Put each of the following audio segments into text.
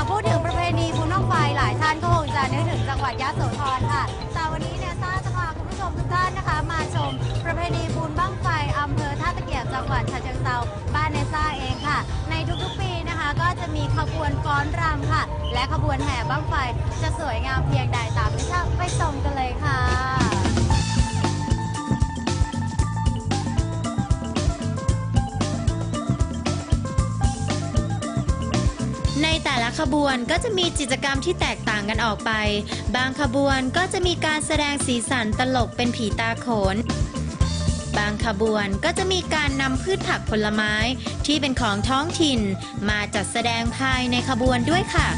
ากพูดถึงประเพณีบุญน้องไฟหลายท่านก็คงจะนึกถึงจังหวัดยะโสธรค่ะ แต่วันนี้เนี่ยซ่าจะพาคุณผู้ชมทุกท่านนะคะ มาชมประเพณีบุญบ้างไฟอำเภอท่าตะเกียบจังหวัดฉะเชิงเทราบ้านในซ่าเองค่ะ ในทุกๆปีนะคะ ก็จะมีขบวนฟ้อนรำค่ะ และขบวนแห่บ้างไฟจะสวยงามเพียงใดตามนิชาไปชมกันเลยค่ะ ในแต่ละขบวนก็จะมีกิจกรรมที่แตกต่างกันออกไป บางขบวนก็จะมีการแสดงสีสันตลกเป็นผีตาโขน บางขบวนก็จะมีการนำพืชผักผลไม้ที่เป็นของท้องถิ่น มาจัดแสดงภายในขบวนด้วยค่ะ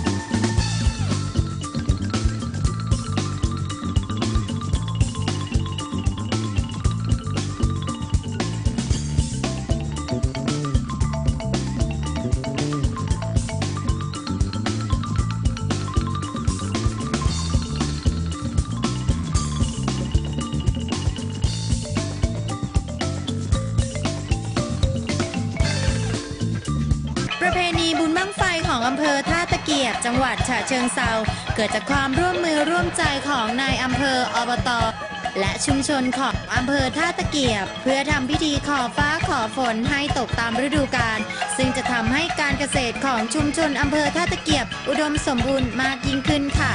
ของอำเภอท่าตะเกียบ จังหวัดฉะเชิงเซาเกิดจากความร่วมมือร่วมใจของนายอำเภออบตและชุมชนของอำเภอท่าตะเกียบ เพื่อทำพิธีขอฟ้าขอฝนให้ตกตามฤดูกาลซึ่งจะทำให้การเกษตรของชุมชนอำเภอท่าตะเกียบ อุดมสมบูรณ์มากยิ่งขึ้นค่ะ